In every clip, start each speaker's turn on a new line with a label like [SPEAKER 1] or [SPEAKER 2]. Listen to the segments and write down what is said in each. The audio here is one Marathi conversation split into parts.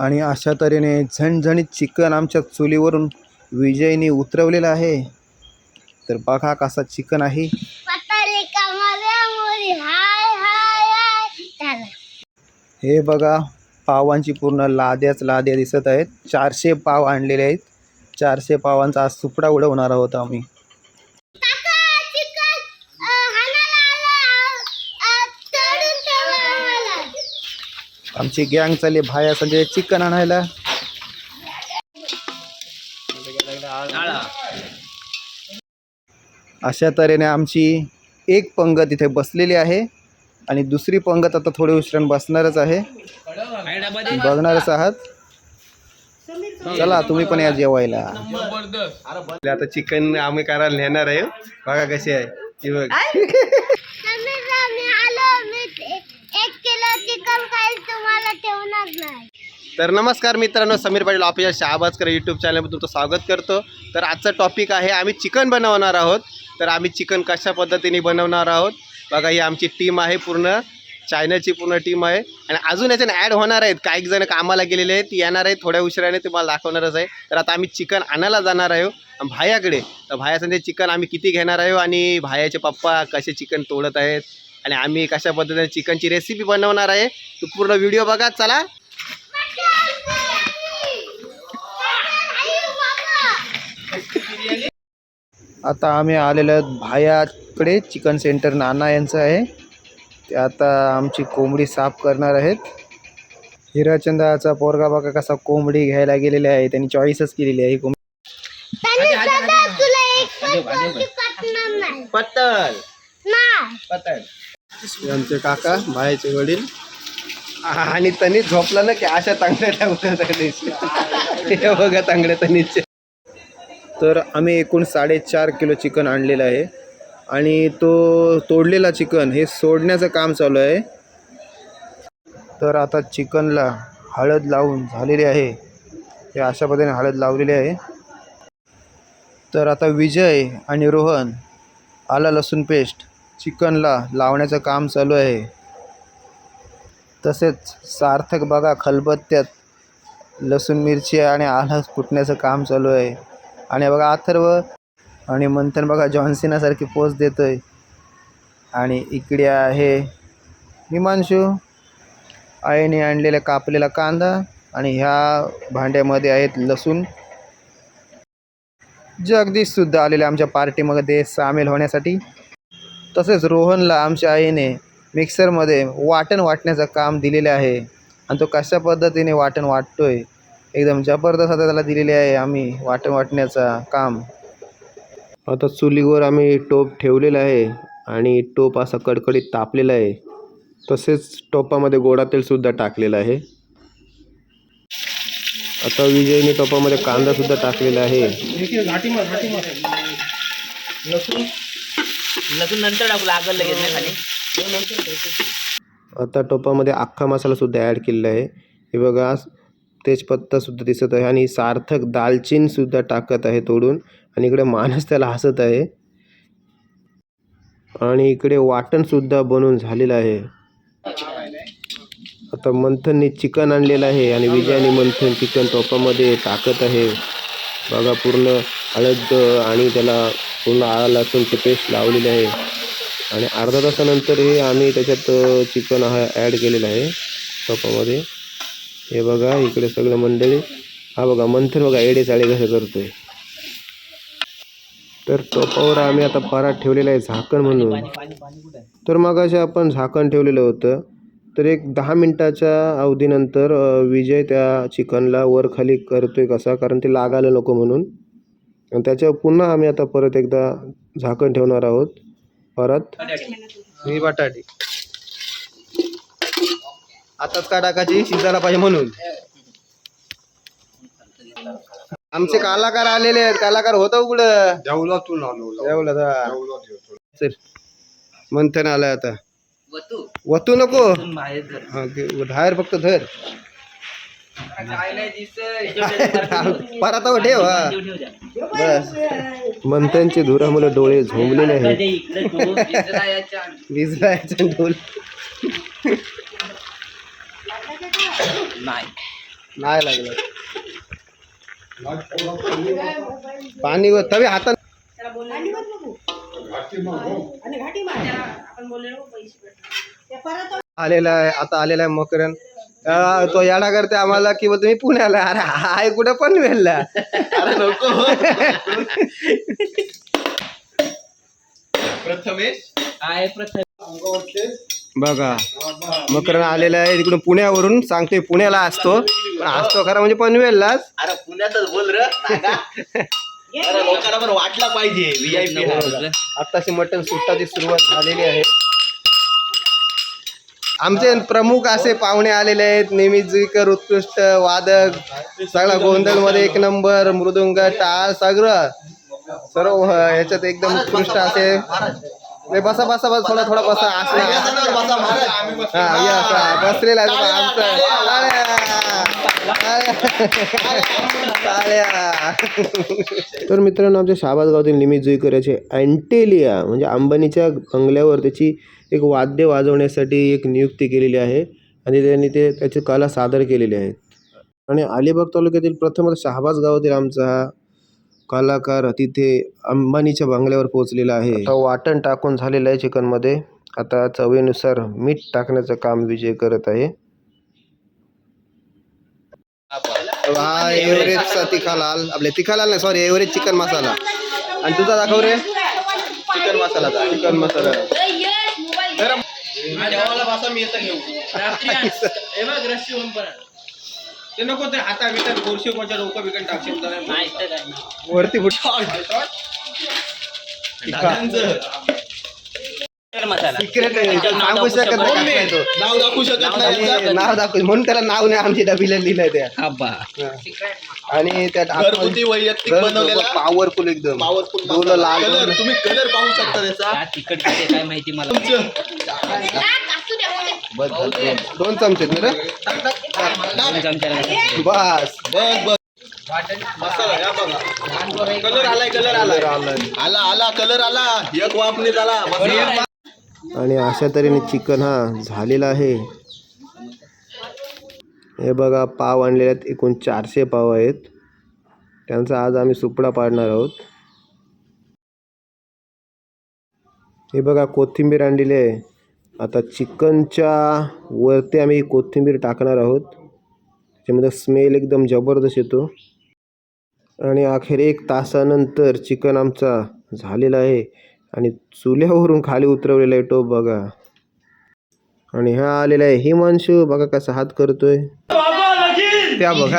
[SPEAKER 1] आणि अशा तऱ्हेने झणझणीत चिकन आमच्या चुलीवरून विजयने उतरवलेलं आहे. तर बघा कसा चिकन आहे. हे बघा पावांची पूर्ण लाद्याच लाद्या दिसत आहेत. चारशे पाव आणलेले आहेत. चारशे पावांचा आज सुपडा उडवणार आहोत आम्ही
[SPEAKER 2] काका चिकन हाणायला आला अ, तळून ठेवा आम्हाला
[SPEAKER 1] आमची गँग चालली भाया संजय चिकन आणायला. अशा तऱ्हेने आमची एक पंगत इथे बसलेली आहे आणि दुसरी पंगत आता थोडी उशिराने बसणारच आहे. बघणारच आहात. चला तुम्ही पण या जेवायला. आता चिकन आम्ही करायला नेणार आहे. बघा कशी आहे ती बघ
[SPEAKER 2] समीरला मी आलो मी ए- एक किलो चिकन काही तुम्हाला ठेवणार नाही.
[SPEAKER 1] तर नमस्कार मित्रांनो समीर पाटील ऑफिशियल शहाबाजकर यूट्यूब चॅनलमध्ये तुमचं स्वागत करतो. तर आजचा टॉपिक आहे आम्ही चिकन बनवणार आहोत. तर आम्ही चिकन कशा पद्धतीने बनवणार आहोत? बघा ही आमची टीम आहे पूर्ण. चायनाची पूर्ण टीम आहे. आणि अजून याच्यानं ॲड होणार आहेत. काही जण कामाला गेलेले आहेत येणार आहेत थोड्या उशिराने तुम्हाला दाखवणारच आहे. तर आता आम्ही चिकन आणायला जाणार आहो भायाकडे तर भायासाठी चिकन आम्ही किती घेणार आहो आणि भायाचे पप्पा कसे चिकन तोडत आहेत? आणि आम्ही कशा पद्धतीने चिकनची रेसिपी बनवणार आहे तो पूर्ण व्हिडिओ बघा चला. आता आम्ही आलेलो आहोत भायाकडे चिकन सेंटर नाना यांचं आहे. ते आता आमची कोंबडी साफ करणार आहेत. हिराचंदाचा पोरगा बघा कसा कोंबडी घ्यायला गेलेला आहे त्यांनी चॉईसच केलेली आहे. ही कोंबडी पत्तल.
[SPEAKER 2] नाही.
[SPEAKER 1] पत्तल. हे आमचे काका भायाचे वडील. आणि त्यांनी झोपला ना की अशा तांगड्या ठेवतात हे बघा तांगड्या त्यांनीचे तर आम्ही एकूण साडेचार किलो चिकन आणलेलं आहे. आणि तो तोडलेला चिकन हे सोडण्याचं काम चालू आहे. तर आता चिकनला हळद लावून झालेली आहे. हे अशा पद्धतीने हळद लावलेली आहे. तर आता विजय आणि रोहन आला लसूण पेस्ट. चिकनला लावण्याचं काम चालू आहे. तसेच सार्थक बघा खलबत्त्यात लसूण मिरची आणि आलस कुटण्याचं काम चालू आहे. आणि बघा अथर्व आणि मंथन बघा जॉन्सिनासारखी पोच आहे आणि इकडे आहे हिमांशू. आईने आणलेला कापलेला कांदा आणि ह्या भांड्यामध्ये आहेत लसूण. जगदीशसुद्धा आलेले आमच्या पार्टीमध्ये सामील होण्यासाठी. तसेच रोहनला आमच्या आईने मिक्सरमध्ये वाटण वाटण्याचं काम दिलेले आहे. आणि तो कशा पद्धतीने वाटण वाटतो आहे एकदम जबरदस्त आता त्याला दिलेले आहे आम्ही वाटण वाटण्याचा काम. आता चुलीवर आम्ही टोप ठेवलेला आहे आणि टोप असा कडकडीत तापलेला आहे. तसेच टोपामध्ये गोडा तेलसुद्धा टाकलेलं आहे. आता विजयने टोपामध्ये कांदासुद्धा टाकलेला आहे.
[SPEAKER 3] लसूण नंतर टाकू लागल लगेच खाली.
[SPEAKER 1] आता टोपामध्ये अख्खा मसालासुद्धा ॲड केलेला आहे. हे बघा तेजपत्तासुद्धा दिसत आहे आणि सार्थक दालचीनसुद्धा टाकत आहे तोडून. आणि इकडे माणूस त्याला हसत आहे. आणि इकडे वाटणसुद्धा बनवून झालेलं आहे. आता मंथनने चिकन आणलेलं आहे आणि विजयाने मंथन चिकन टोपामध्ये टाकत आहे. बघा पूर्ण हळद आणि त्याला पूर्ण आळा लसूणची पेस्ट लावलेली आहे. आणि अर्धा तासानंतर हे आम्ही त्याच्यात चिकन हा ॲड केलेला आहे टोपामध्ये हे बघा इकडे सगळं मंडळी. हा बघा मंथन बघा एडे चाळे कसं करतोय. तर टोपावर आम्ही आता परात ठेवलेला आहे झाकण म्हणून. तर मग आपण झाकण ठेवलेलं होतं. तर एक दहा मिनटाच्या अवधीनंतर विजय त्या चिकनला वर खाली करतोय कसा? कारण ते लागायला नको म्हणून. आणि त्याच्यावर पुन्हा आम्ही आता परत एकदा झाकण ठेवणार आहोत. परत. ही बटाटी. आताच का टाकायची शिजायला पाहिजे म्हणून. आमचे कलाकार आलेले आहेत. कलाकार होतं कुठं
[SPEAKER 4] देवलातून आलो
[SPEAKER 1] मंथन आलाय आता.
[SPEAKER 3] वतू.
[SPEAKER 1] वतू नको.
[SPEAKER 3] बाहेर.
[SPEAKER 1] हा, फक्त धर. परत ठेव हा. बस. मंथनचे धुरामुळे डोळे झोंबलेले आहेत. भिजला याचा ढोल
[SPEAKER 3] नाही.
[SPEAKER 1] नाही लागलं. पाणी व- तवे हातात आलेला आहे आता आलेला आहे मकरन तो याडा करते आम्हाला की बोलतो मी पुण्याला अरे हाय कुठं पण वेळला अरे नको.
[SPEAKER 3] आहे प्रथम
[SPEAKER 1] बघा मकरन आलेला आहे तिकडून पुण्यावरून सांगतोय पुण्याला असतो. पण असतो खरा म्हणजे पनवेललाच
[SPEAKER 4] अरे पुण्यातच बोल र लोकांना पण वाटला पाहिजे व्हीआयपी
[SPEAKER 1] आत्ताशी मटण सुट्टाची सुरुवात झालेली आहे. आमचे प्रमुख असे पाहुणे आलेले आहेत. नेहमीकर उत्कृष्ट वादक. सगळा गोंधळमध्ये एक नंबर मृदुंग टाळ सगळं. सर्व ह्याच्यात एकदम उत्कृष्ट असे. नाही, बसा बसा बस थोडा थोडा बसा. असला हा या बसलेला आहे आमचं. तर मित्रांनो आमच्या शहाबाज गावातील निमित जुईकर याचे अँटेलिया म्हणजे अंबानीच्या बंगल्यावर त्याची एक वाद्य वाजवण्यासाठी एक नियुक्ती केलेली आहे. आणि त्यांनी ते त्याची कला सादर केलेली आहे. आणि अलिबाग तालुक्यातील प्रथमच शहाबाज गावातील आमचा हा कलाकार तिथे अंबानीच्या बंगल्यावर पोहोचलेला आहे. वाटण टाकून झालेलं आहे चिकनमध्ये. आता चवीनुसार मीठ टाकण्याचं काम विजय करत आहे. हा एव्हरेजचा तिखा लाल. आपले तिखा लाल नाही सॉरी एव्हरेज चिकन मसाला आणि तुझा दाखव रे. चिकन मसाला चिकन मसाला
[SPEAKER 4] ते नको ते हाता बिटात गोरशी कोणच्या डोकं बिकन टाकशील तर.
[SPEAKER 1] वरती फुट. सिक्रेट सांगू शकत नाही. कसं आहे तो.
[SPEAKER 4] नाव दाखवू शकत नाही.
[SPEAKER 1] आणि नाव दाखव म्हणून त्याला नाव नाही आमच्या डबीला लिहिलंय त्या
[SPEAKER 3] आबा
[SPEAKER 1] आणि त्यात
[SPEAKER 4] घरगुती वैयक्तिक बनवलेला
[SPEAKER 1] पॉवरफुल एकदम.
[SPEAKER 4] पॉवरफुल
[SPEAKER 1] डोलं लाल
[SPEAKER 4] कलर तुम्ही कलर पाहू शकता त्याचा.
[SPEAKER 3] किती काय माहिती मला?
[SPEAKER 1] बस. दोन चमचे आहेत ना रे?
[SPEAKER 3] दोन चमच्याला
[SPEAKER 1] बस.
[SPEAKER 4] बघ बघ मसाला या बघा. कलर आलाय कलर आलाय. आला आला कलर आला. एक वापने झाला. मसाला.
[SPEAKER 1] आणि अशा तऱ्हेने चिकन हा झालेला आहे. हे बघा पाव आणलेले आहेत एकूण चारशे पाव आहेत. त्यांचा आज आम्ही सुपडा पाडणार आहोत. हे बघा कोथिंबीर आणलेली आहे. आता चिकनच्या वरती आम्ही कोथिंबीर टाकणार आहोत. त्याच्यामध्ये स्मेल एकदम जबरदस्त येतो. आणि अखेर एक तासानंतर चिकन आमचा झालेला आहे. आणि चुल्यावरून खाली उतरवलेला आहे टोप बघा. आणि हा आलेला आहे हिमांशू. बघा कसा हात करतोय. त्या बघा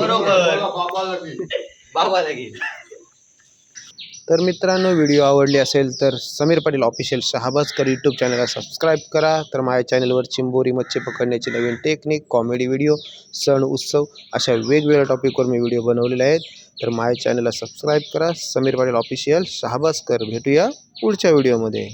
[SPEAKER 4] बरोबर.
[SPEAKER 1] तर मित्रांनो व्हिडिओ आवडली असेल तर समीर पाटील ऑफिशियल शहाबाजकर यूट्यूब चॅनलला सबस्क्राईब करा. तर माझ्या चॅनलवर चिंबोरी मच्छी पकडण्याची नवीन टेक्निक कॉमेडी व्हिडिओ सण उत्सव अशा वेगवेगळ्या टॉपिकवर मी व्हिडिओ बनवलेले आहेत. तर माझ्या चॅनलला सबस्क्राईब करा. समीर पाटील ऑफिशियल शहाबाजकर. भेटूया पुढच्या व्हिडिओमध्ये.